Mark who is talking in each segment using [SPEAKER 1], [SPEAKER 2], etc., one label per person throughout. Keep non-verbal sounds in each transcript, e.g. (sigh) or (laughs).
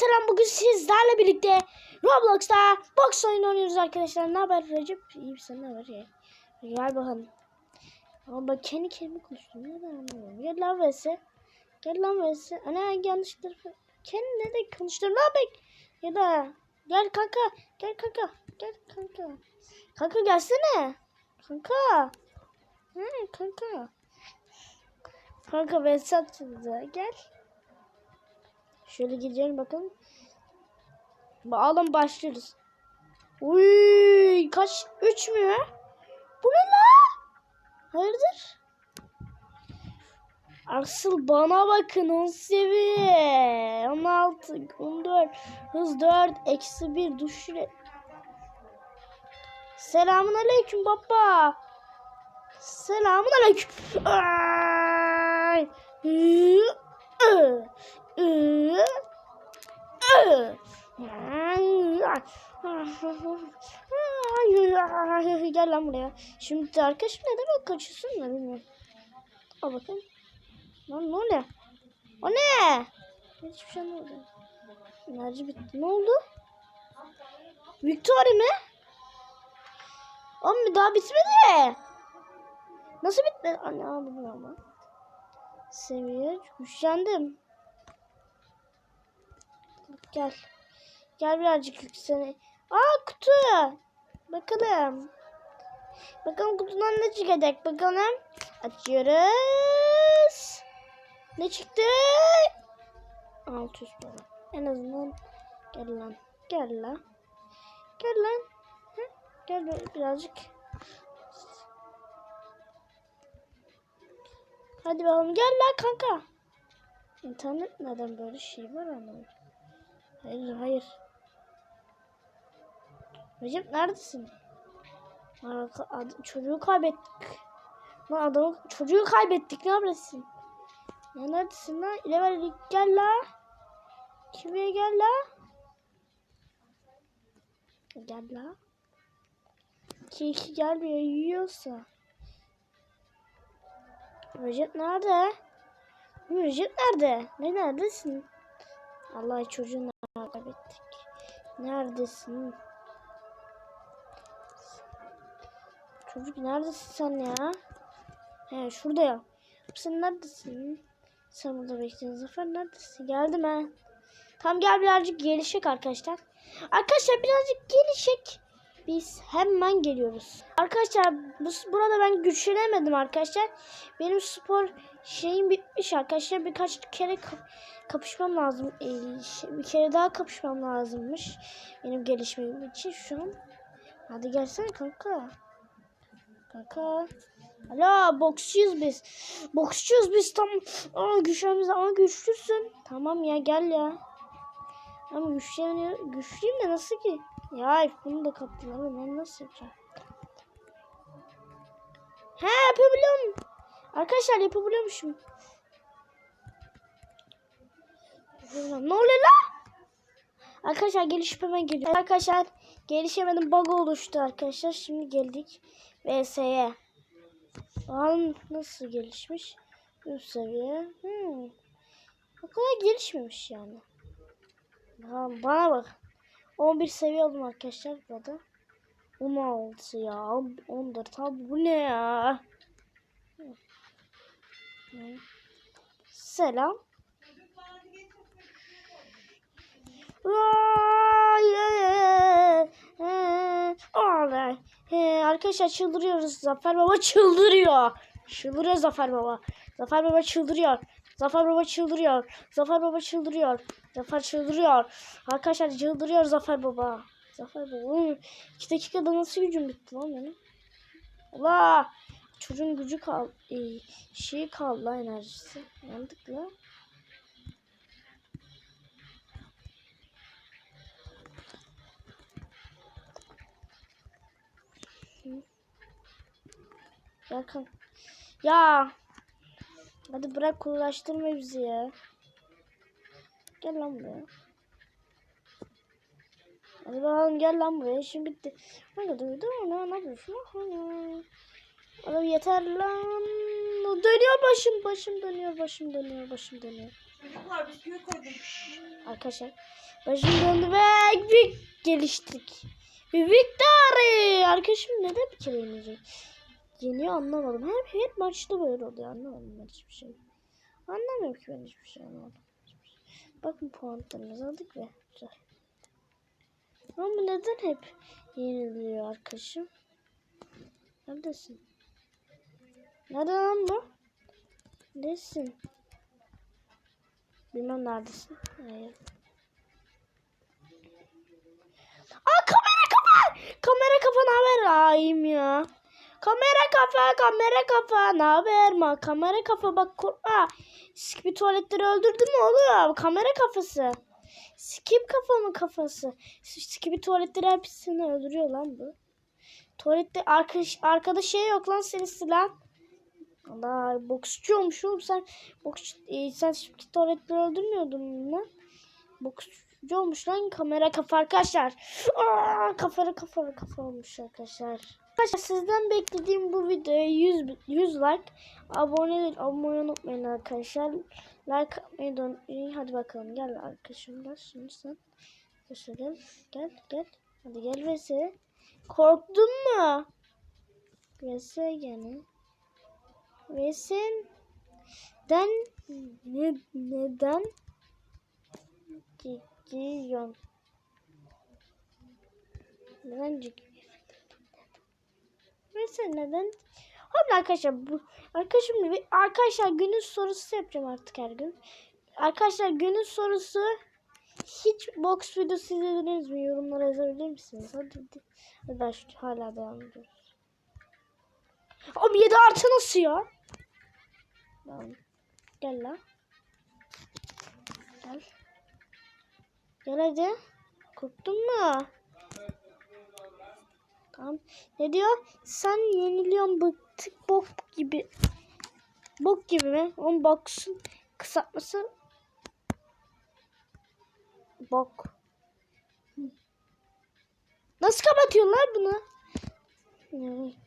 [SPEAKER 1] selam bugün sizlerle birlikte Roblox'ta box oyunu oynuyoruz arkadaşlar. Ne haber Recep? İyi misin? Ne haber? İyi. Gel bakalım. Ama bak kendi kendime konuştum. Ne anlamıyorum. Gel lan vs. Gel lan vs. Ana yanlış tarafa. Kendi de konuştum. Ne yapayım? Ya da gel kanka. Gel kanka. Gel kanka. Kanka gelsene. Kanka. Hı, kanka. Kanka vs atacağız. Gel. Şöyle gidelim bakalım. Bağlam başlıyoruz. Uy kaç? 3 mü? Bu ne la? Hayırdır? Asıl bana bakın 10 seviye. 16, 14, hız 4, eksi 1 düşüre. Selamun aleyküm baba. Selamun aleyküm. Gel lan buraya. Şimdi arkadaşım ne demek kaçıyorsun da bilmiyorum. Al bakayım. Lan ne oluyor? O ne? Hiçbir şey olmadı. Enerji bitti. Ne oldu? Victory mi? Oğlum daha bitmedi. Nasıl bitmedi? Anne aldım ama. Seviye güçlendim. Gel. Gel birazcık yüksene. Aa kutu. Bakalım. Bakalım kutudan ne çıkacak bakalım. Açıyoruz. Ne çıktı? 600 para. En azından gel lan. Gel lan. Gel lan. Gel birazcık. Hadi bakalım gel lan kanka. İnternet neden böyle şey var anlamadım. Hayır hayır. Recep neredesin? Ad, çocuğu kaybettik. Lan adamı çocuğu kaybettik. Ne yapıyorsun? Ya neredesin lan? İlever gel la. Kimiye gel la. Gel la. İki iki gelmiyor yiyorsa. Recep nerede? Recep nerede? Ne neredesin? Allah çocuğunu kaybettik. Neredesin? Çocuk neredesin sen ya? He şurada ya. Sen neredesin? Sen burada bekliyorsun. Zafer neredesin? Geldim ben. Tam gel birazcık gelişek arkadaşlar. Arkadaşlar birazcık gelişek. Biz hemen geliyoruz. Arkadaşlar bu, burada ben güçlenemedim arkadaşlar. Benim spor şeyim bitmiş arkadaşlar. Birkaç kere kapışmam lazım. Ee, şey, bir kere daha kapışmam lazımmış. Benim gelişmem için şu an. Hadi gelsene kanka. Kanka. Alo boksçuyuz biz. Boksçuyuz biz tam. Aa güçlerimiz ama güçlüsün. Tamam ya gel ya. Ama güçleniyor. Güçlüyüm de nasıl ki? Ya bunu da kaptılar. Ben nasıl yapacağım? He yapabiliyorum. Arkadaşlar yapabiliyormuşum. Ne oluyor la? Arkadaşlar gelişip hemen geliyor. Arkadaşlar gelişemedim bug oluştu arkadaşlar. Şimdi geldik VS'ye. Bakalım nasıl gelişmiş. Üst seviye. Hmm. O kadar gelişmemiş yani. Ha, bana bak. 11 seviye oldum arkadaşlar burada. 16 ya. 14 abi bu ne ya? Selam. Arkadaşlar çıldırıyoruz. Zafer Baba çıldırıyor. Çıldırıyor Zafer Baba. Zafer Baba çıldırıyor. Zafer Baba çıldırıyor. Zafer Baba çıldırıyor. Zafer çıldırıyor. Arkadaşlar çıldırıyor Zafer Baba. Zafer Baba. 2 dakikada nasıl gücüm bitti lan benim? Allah. Çocuğun gücü kal şey kaldı enerjisi. Yandık la. Ya kan. Ya. Hadi bırak uğraştırma bizi ya. Gel lan buraya. Hadi bakalım gel lan buraya. Şimdi bitti. Kanka duydu mu? Ne yapıyorsun? Oğlum yeter lan. Dönüyor başım. Başım dönüyor. Başım dönüyor. Başım dönüyor.
[SPEAKER 2] Çocuklar biz köy kurduk.
[SPEAKER 1] Arkadaşlar başım döndü ve bir geliştik. Bir victory. Arkadaşım neden bir kere yenecek? Yeniyor anlamadım. Hep, hep maçta böyle oluyor. Anlamadım ben hiçbir şey. Anlamıyorum ki ben hiçbir şey anlamadım. Hiçbir şey. Bakın puanlarımızı aldık ve. Ama neden hep yeniliyor arkadaşım? Neredesin? Nerede lan bu? Neredesin? Bilmem neredesin. Hayır. Aa kamera kafa! Kamera kafa ne haber? Ayım ya. Kamera kafa, kamera kafa ne haber ma? Kamera kafa bak korkma. Skip tuvaletleri öldürdü mü oğlum? Kamera kafası. Skip kafa mı kafası? Skip tuvaletleri hepsini öldürüyor lan bu. Tuvalette arkadaş, arkada şey yok lan senin silah. Allah boksçu olmuş oğlum sen. Boks, e, sen şimdi tuvaletleri öldürmüyordun lan. Boksçu olmuş lan kamera kafa arkadaşlar. Aa, kafara kafara kafa olmuş arkadaşlar. Arkadaşlar sizden beklediğim bu videoya 100, 100 like. Abone olmayı unutmayın arkadaşlar. Like atmayı da unutmayın. Hadi bakalım gel arkadaşım gel şimdi sen. Arkadaşlar gel gel. Hadi gel vs. Korktun mu? Vs gene. Sen den ne, neden gidiyorsun? Neden gidiyorsun? Sen neden? Hadi arkadaşlar bu arkadaşım arkadaşlar günün sorusu yapacağım artık her gün. Arkadaşlar günün sorusu hiç box videosu izlediniz mi? Yorumlara yazabilir misiniz? Hadi hadi. Hadi ben şu- hala devam ediyoruz. Abi 7 artı nasıl ya? Tamam. Gel lan. Gel. Gel hadi. Korktun mu? Tamam. Ne diyor? Sen yeniliyorsun bıktık bok gibi. Bok gibi mi? Onun boksun kısaltması bok. Nasıl kapatıyorlar bunu?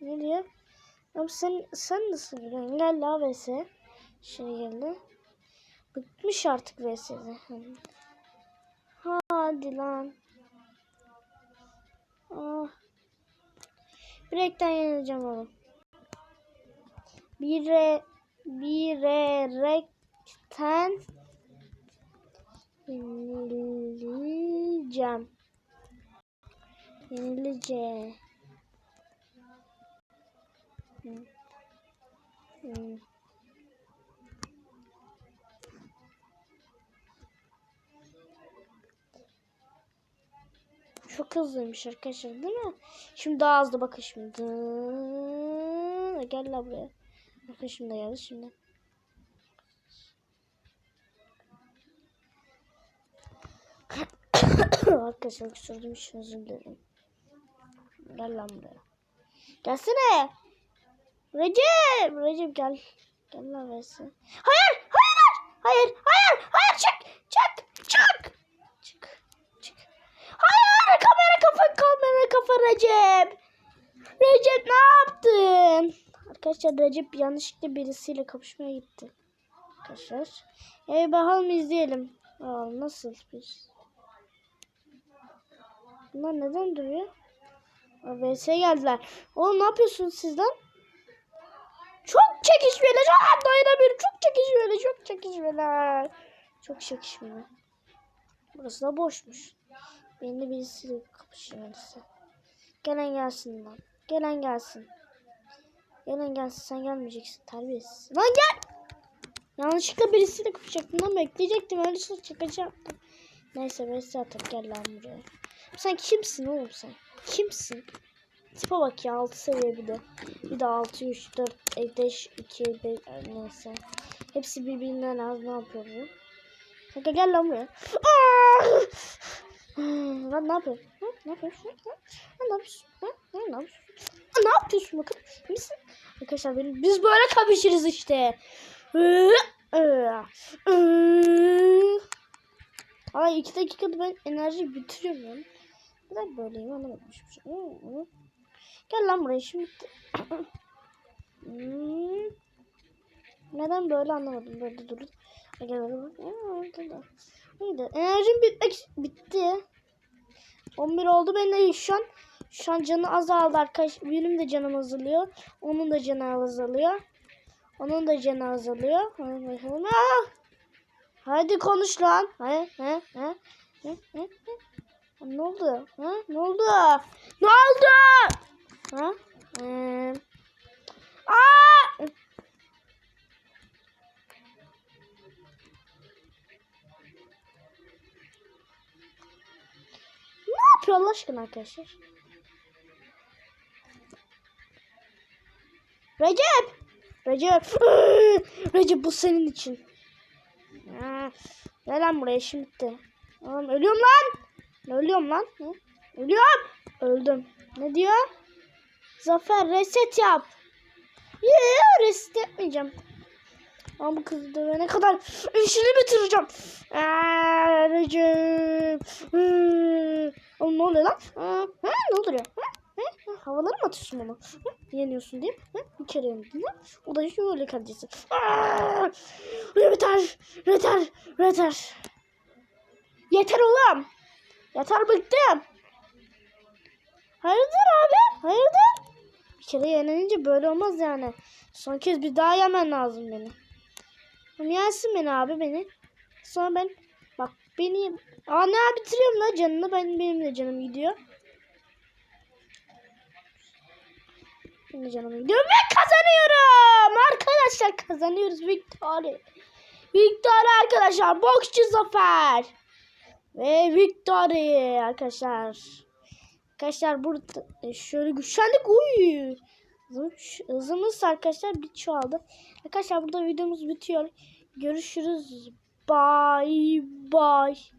[SPEAKER 1] Ne diyor? Abi sen sen nasıl giriyorsun? Gel la vs. Şey geldi. Bıkmış artık vs'de. Hadi lan. Ah. Direkten yenileceğim oğlum. Bire birerekten yenileceğim. Yenileceğim. Hmm. Hmm. Çok hızlıymış arkadaşlar değil mi? Şimdi daha hızlı bakın şimdi. Gel la buraya. Bakın şimdi geldi şimdi. (coughs) arkadaşlar küsürdüm için özür dilerim. Gel lan buraya. Gelsene. Recep. Recep gel. Gel lan versin. Hayır. Hayır. Hayır. Hayır. Hayır. Çık. Çık. Çık. Çık. Hayır. Kamera kafa. Kamera kafa Recep. Recep ne yaptın? Arkadaşlar Recep yanlışlıkla birisiyle kapışmaya gitti. Arkadaşlar. E bakalım izleyelim. Aa, nasıl bir... Bunlar neden duruyor? VS geldiler. Oğlum ne yapıyorsunuz sizden? Çok çekişmeli. Aa, dayanamıyorum. Çok çekişmeli. Çok çekişmeli. Çok çekişmeli. Burası da boşmuş. Benimle birisi kapışıyor birisi. Gelen gelsin lan. Gelen gelsin. Gelen gelsin. Sen gelmeyeceksin. Terbiyesiz. Lan gel. Yanlışlıkla birisiyle kapışacaktım lan. Bekleyecektim. Öylesine çıkacaktım. Neyse VS atıp gel lan buraya. Sen kimsin oğlum sen? Kimsin? Tipe bak ya 6 seviye bir de. Bir de 6, 3, 4, 5, 2, 5 neyse. Hepsi birbirinden az ne yapıyor bu? Kanka gel lan buraya. Aa! Lan ne yapıyorsun? Hı? Ne yapıyorsun? Hı? Ne yapıyorsun? Hı? Hı? Ne yapıyorsun? Aa, Ne yapıyorsun bakın? Misin? Arkadaşlar benim, biz böyle kapışırız işte. Ay iki dakikada ben enerji bitiriyorum. Neden böyleyim anlamadım hiçbir şey. Hı, hı. Gel lan buraya şimdi. Hmm. Neden böyle anlamadım böyle durun. Neydi? Enerjim bitmek bitti. 11 oldu benim de şu an şu an canı azaldı arkadaş. Benim de canım azalıyor. Onun da canı azalıyor. Onun da canı azalıyor. Bakalım. Ah! Hadi konuş lan. He he he. he, he, he. Ne oldu? Ha? Ne oldu? Ne oldu? Ha? Ee... Aa! Yapıyor Allah aşkına arkadaşlar? Recep! Recep! (laughs) Recep bu senin için. Ha, lan buraya şimdi. Oğlum ölüyorum lan. Ölüyorum lan. Ölüyorum. Öldüm. Ne diyor? Zafer reset yap. Yoo reset yapmayacağım. Ama bu kızı dövene kadar işini bitireceğim. Aa, Recep. Oğlum ne oluyor lan? Hı? Ne oluyor? Hı? Havalara mı atıyorsun onu? Hı? Yeniyorsun değil mi? Bir kere yenildin mi? O da şöyle. Aa! Yeter. Yeter. Yeter. Yeter oğlum. Yeter bıktım. Hayırdır abi? Hayırdır? Bir kere yenilince böyle olmaz yani. Son kez bir daha yemen lazım beni. Yensin beni abi beni. Sonra ben bak beni abi bitiriyorum la canını ben benim de canım gidiyor. Benim de canım gidiyor ve kazanıyorum. Arkadaşlar kazanıyoruz victory. Victory arkadaşlar. Boksçu zafer. Ve victory arkadaşlar. Arkadaşlar burada e, şöyle güçlendik. Uy. Hızımız, arkadaşlar bir çoğaldı. Arkadaşlar burada videomuz bitiyor. Görüşürüz. Bye bye.